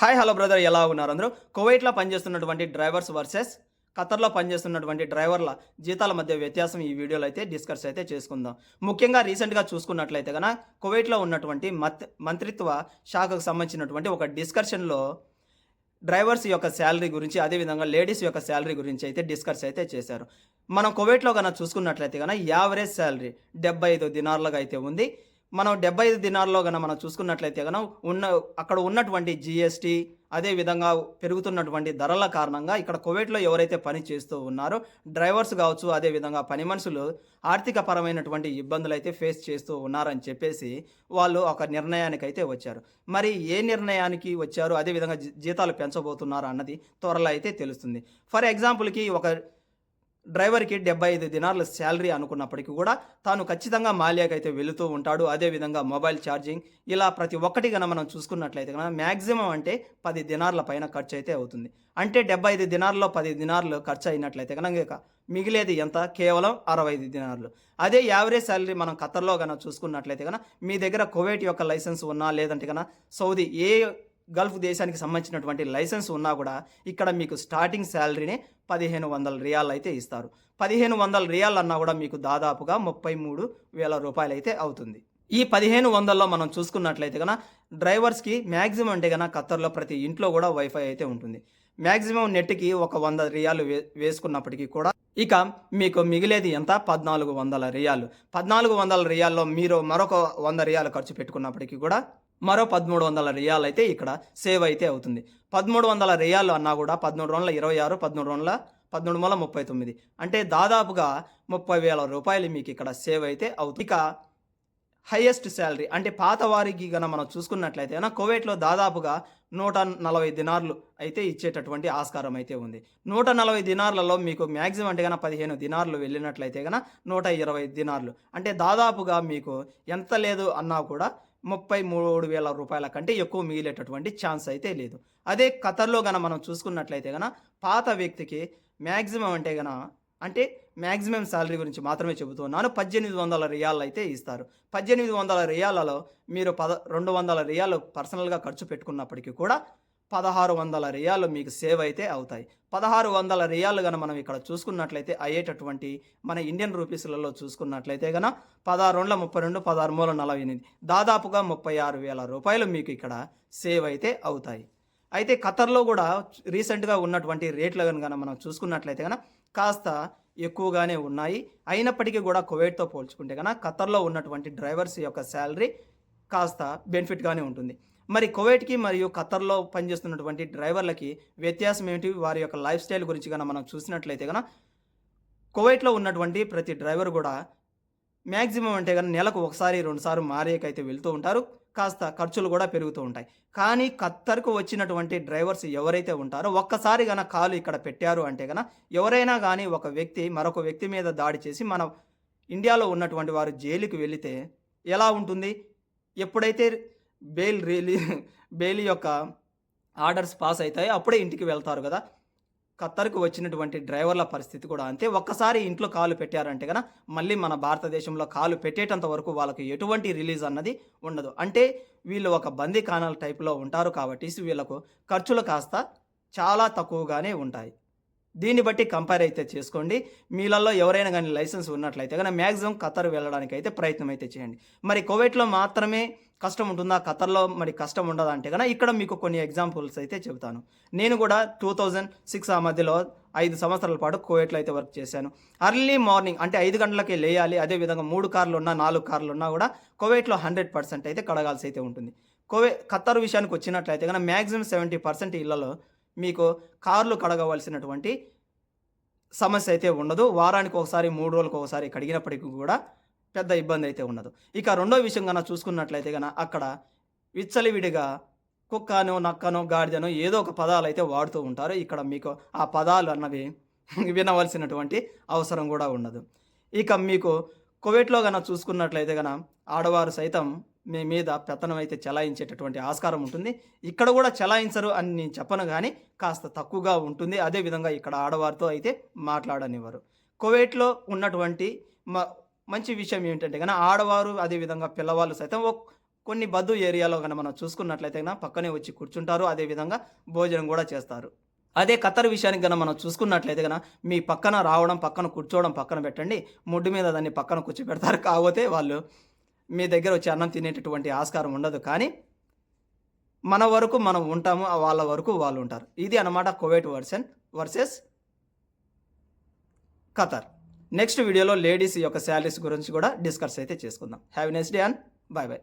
Hi hello brother ఎలా ఉన్నారు అందరూ? కువైట్లో పనిచేస్తున్నటువంటి డ్రైవర్స్ వర్సెస్ ఖతర్లో పనిచేస్తున్నటువంటి డ్రైవర్ల జీతాల మధ్య వ్యత్యాసం ఈ వీడియోలో అయితే డిస్కస్ అయితే చేసుకుందాం. ముఖ్యంగా రీసెంట్గా చూసుకున్నట్లయితే కనుక కువైట్లో ఉన్నటువంటి మత్ మంత్రిత్వ శాఖకు సంబంధించినటువంటి ఒక డిస్కషన్లో డ్రైవర్స్ యొక్క శాలరీ గురించి అదేవిధంగా లేడీస్ యొక్క శాలరీ గురించి అయితే డిస్కస్ అయితే చేశారు. మనం కువైట్లో కన్నా చూసుకున్నట్లయితే కనుక యావరేజ్ శాలరీ డెబ్బై ఐదు దినార్లుగా అయితే ఉంది. మనం డెబ్బై ఐదు దినాల్లో కనుక మనం చూసుకున్నట్లయితే కనుక ఉన్న అక్కడ ఉన్నటువంటి జిఎస్టీ అదేవిధంగా పెరుగుతున్నటువంటి ధరల కారణంగా ఇక్కడ కువైట్లో ఎవరైతే పని చేస్తూ ఉన్నారో డ్రైవర్స్ కావచ్చు అదేవిధంగా పని మనుషులు ఆర్థిక పరమైనటువంటి ఇబ్బందులు అయితే ఫేస్ చేస్తూ ఉన్నారని చెప్పేసి వాళ్ళు ఒక నిర్ణయానికి అయితే వచ్చారు. మరి ఏ నిర్ణయానికి వచ్చారు? అదేవిధంగా జీ- జీతాలు పెంచబోతున్నారు అన్నది త్వరలో అయితే తెలుస్తుంది. ఫర్ ఎగ్జాంపుల్కి ఒక డ్రైవర్కి డెబ్బై ఐదు దినార్ల శాలరీ అనుకున్నప్పటికీ కూడా తాను ఖచ్చితంగా మాల్యాకి అయితే వెళుతూ ఉంటాడు. అదేవిధంగా మొబైల్ ఛార్జింగ్ ఇలా ప్రతి ఒక్కటి కనుక మనం చూసుకున్నట్లయితే కనుక మ్యాక్సిమం అంటే పది దినార్ల పైన ఖర్చు అయితే అవుతుంది. అంటే డెబ్బై ఐదు దినార్లో పది దినార్లు ఖర్చు అయినట్లయితే కనుక ఇక మిగిలేది ఎంత? కేవలం అరవై ఐదు దినార్లు. అదే యావరేజ్ శాలరీ మనం ఖతర్లో కనుక చూసుకున్నట్లయితే కనుక మీ దగ్గర కువైట్ యొక్క లైసెన్స్ ఉన్నా లేదంటే కనుక సౌదీ ఏ గల్ఫ్ దేశానికి సంబంధించినటువంటి లైసెన్స్ ఉన్నా కూడా ఇక్కడ మీకు స్టార్టింగ్ శాలరీనే పదిహేను వందల రియాల్ అయితే ఇస్తారు. పదిహేను వందల రియాల్ అన్నా కూడా మీకు దాదాపుగా ముప్పై మూడు వేల రూపాయలు అయితే అవుతుంది. ఈ పదిహేను వందల్లో మనం చూసుకున్నట్లయితే కనుక డ్రైవర్స్కి మ్యాక్సిమం అంటే కనుక ఖత్తర్లో ప్రతి ఇంట్లో కూడా వైఫై అయితే ఉంటుంది. మ్యాక్సిమం నెట్కి ఒక వంద రియాలు వే వేసుకున్నప్పటికీ కూడా ఇక మీకు మిగిలేది ఎంత? పద్నాలుగు వందల రియాలు. పద్నాలుగు వందల రియాల్లో మీరు మరొక వంద రియాలు ఖర్చు పెట్టుకున్నప్పటికీ కూడా మరో పదమూడు వందల రియాలు అయితే ఇక్కడ సేవ్ అయితే అవుతుంది. పదమూడు వందల రియాలు అన్నా కూడా పదమూడు వందల ఇరవై ఆరు పదమూడు వందల పదమూడు వందల ముప్పై తొమ్మిది. అంటే దాదాపుగా ముప్పై వేల రూపాయలు మీకు ఇక్కడ సేవ్ అయితే అవుతుంది. ఇక హైయెస్ట్ శాలరీ అంటే పాత వారికి గన మనం చూసుకున్నట్లయితే కనుక దాదాపుగా నూట నలభై దినార్లు అయితే ఇచ్చేటటువంటి ఆస్కారం అయితే ఉంది. నూట నలభై దినార్లలో మీకు మ్యాక్సిమం అంటే కనుక పదిహేను దినార్లు వెళ్ళినట్లయితే కనుక నూట ఇరవై దినార్లు. అంటే దాదాపుగా మీకు ఎంత లేదు అన్నా కూడా ముప్పై మూడు వేల రూపాయల కంటే ఎక్కువ మిగిలేటటువంటి ఛాన్స్ అయితే లేదు. అదే ఖతర్లో గన మనం చూసుకున్నట్లయితే గన పాత వ్యక్తికి మ్యాక్సిమం అంటే గన అంటే మ్యాక్సిమం శాలరీ గురించి మాత్రమే చెబుతున్నాను. పద్దెనిమిది వందల రియాల్ అయితే ఇస్తారు. పద్దెనిమిది వందల రియాలలో మీరు పద రెండు వందల రియాలు పర్సనల్గా ఖర్చు పెట్టుకున్నప్పటికీ కూడా పదహారు వందల రియాలు మీకు సేవ్ అయితే అవుతాయి. పదహారు వందల రియాలు కనుక మనం ఇక్కడ చూసుకున్నట్లయితే అయ్యేటటువంటి మన ఇండియన్ రూపీస్లలో చూసుకున్నట్లయితే కనుక పదహారు వందల ముప్పై రెండు పదహారు మూల నలభై ఎనిమిది. దాదాపుగా ముప్పై ఆరు వేల రూపాయలు మీకు ఇక్కడ సేవ్ అయితే అవుతాయి. అయితే ఖతర్లో కూడా రీసెంట్గా ఉన్నటువంటి రేట్లు కనుక మనం చూసుకున్నట్లయితే కనుక కాస్త ఎక్కువగానే ఉన్నాయి. అయినప్పటికీ కూడా కువైట్తో పోల్చుకుంటే కనుక ఖతర్లో ఉన్నటువంటి డ్రైవర్స్ యొక్క శాలరీ కాస్త బెనిఫిట్గానే ఉంటుంది. మరి కువైట్కి మరియు ఖతర్లో పనిచేస్తున్నటువంటి డ్రైవర్లకి వ్యత్యాసం ఏమిటి? వారి యొక్క లైఫ్ స్టైల్ గురించి కనుక మనం చూసినట్లయితే కనుక కువైట్లో ఉన్నటువంటి ప్రతి డ్రైవర్ కూడా మ్యాక్సిమం అంటే కనుక నెలకు ఒకసారి రెండుసార్లు మారేకైతే వెళ్తూ ఉంటారు. కాస్త ఖర్చులు కూడా పెరుగుతూ ఉంటాయి. కానీ ఖత్తర్కు వచ్చినటువంటి డ్రైవర్స్ ఎవరైతే ఉంటారో ఒక్కసారి గన కాలు ఇక్కడ పెట్టారు అంటే గన ఎవరైనా కానీ ఒక వ్యక్తి మరొక వ్యక్తి మీద దాడి చేసి మన ఇండియాలో ఉన్నటువంటి వారు జైలుకి వెళితే ఎలా ఉంటుంది? ఎప్పుడైతే బెయిల్ రిలీ బెయిల్ యొక్క ఆర్డర్స్ పాస్ అవుతాయో అప్పుడే ఇంటికి వెళ్తారు కదా. ఖత్తర్కు వచ్చినటువంటి డ్రైవర్ల పరిస్థితి కూడా అంతే. ఒక్కసారి ఇంట్లో కాలు పెట్టారంటే కదా మళ్ళీ మన భారతదేశంలో కాలు పెట్టేటంత వరకు వాళ్ళకి ఎటువంటి రిలీజ్ అన్నది ఉండదు. అంటే వీళ్ళు ఒక బందీ కానాల టైప్లో ఉంటారు కాబట్టి వీళ్ళకు ఖర్చులు కాస్త చాలా తక్కువగానే ఉంటాయి. దీన్ని బట్టి కంపేర్ అయితే చేసుకోండి. మీలలో ఎవరైనా కానీ లైసెన్స్ ఉన్నట్లయితే కానీ మ్యాక్సిమం ఖతర్ వెళ్ళడానికి అయితే ప్రయత్నం అయితే చేయండి. మరి కువైట్లో మాత్రమే కష్టం ఉంటుందా? ఖతర్లో మరి కష్టం ఉండదా అంటే కనుక ఇక్కడ మీకు కొన్ని ఎగ్జాంపుల్స్ అయితే చెబుతాను. నేను కూడా టూ థౌజండ్ సిక్స్ ఆ మధ్యలో ఐదు సంవత్సరాల పాటు కువైట్లో అయితే వర్క్ చేశాను. అర్లీ మార్నింగ్ అంటే ఐదు గంటలకి లేయాలి. అదేవిధంగా మూడు కార్లు ఉన్నా నాలుగు కార్లు ఉన్నా కూడా కువైట్లో హండ్రెడ్ పర్సెంట్ అయితే కడగాల్సి అయితే ఉంటుంది. కువై ఖత్తర్ విషయానికి వచ్చినట్లయితే కనుక మ్యాక్సిమం సెవెంటీ పర్సెంట్ ఇళ్ళలో మీకు కార్లు కడగవలసినటువంటి సమస్య అయితే ఉండదు. వారానికి ఒకసారి మూడు రోజులకు ఒకసారి కడిగినప్పటికీ కూడా పెద్ద ఇబ్బంది అయితే ఉండదు. ఇక రెండో విషయం కన్నా చూసుకున్నట్లయితే కనుక అక్కడ విచ్చలివిడిగా కుక్కను నక్కను గాడిదను ఏదో ఒక పదాలు అయితే వాడుతూ ఉంటారు. ఇక్కడ మీకు ఆ పదాలు అన్నవి వినవలసినటువంటి అవసరం కూడా ఉండదు. ఇక మీకు కోవిడ్లో కనుక చూసుకున్నట్లయితే కనుక ఆడవారు సైతం మీ మీద పెత్తనం అయితే చెలాయించేటటువంటి ఆస్కారం ఉంటుంది. ఇక్కడ కూడా చెలాయించరు అని నేను చెప్పను కానీ కాస్త తక్కువగా ఉంటుంది. అదేవిధంగా ఇక్కడ ఆడవారితో అయితే మాట్లాడనివ్వరు. కువైట్లో ఉన్నటువంటి మ మంచి విషయం ఏంటంటే కానీ ఆడవారు అదేవిధంగా పిల్లవాళ్ళు సైతం ఒక్- కొన్ని బద్దు ఏరియాలో కనుక మనం చూసుకున్నట్లయితే కనుక పక్కనే వచ్చి కూర్చుంటారు. అదేవిధంగా భోజనం కూడా చేస్తారు. అదే ఖతర్ విషయానికి కనుక మనం చూసుకున్నట్లయితే కనుక మీ పక్కన రావడం పక్కన కూర్చోవడం పక్కన పెట్టండి. ముడ్డు మీద దాన్ని పక్కన కూర్చోబెడతారు. కాకపోతే వాళ్ళు మీ దగ్గర వచ్చి అన్నం తినేటటువంటి ఆస్కారం ఉండదు. కానీ మన వరకు మనం ఉంటాము వాళ్ళ వరకు వాళ్ళు ఉంటారు. ఇది అన్నమాట Kuwait version versus Qatar. Next వీడియోలో లేడీస్ యొక్క శాలరీస్ గురించి కూడా డిస్కస్ అయితే చేసుకుందాం. Have next day and bye bye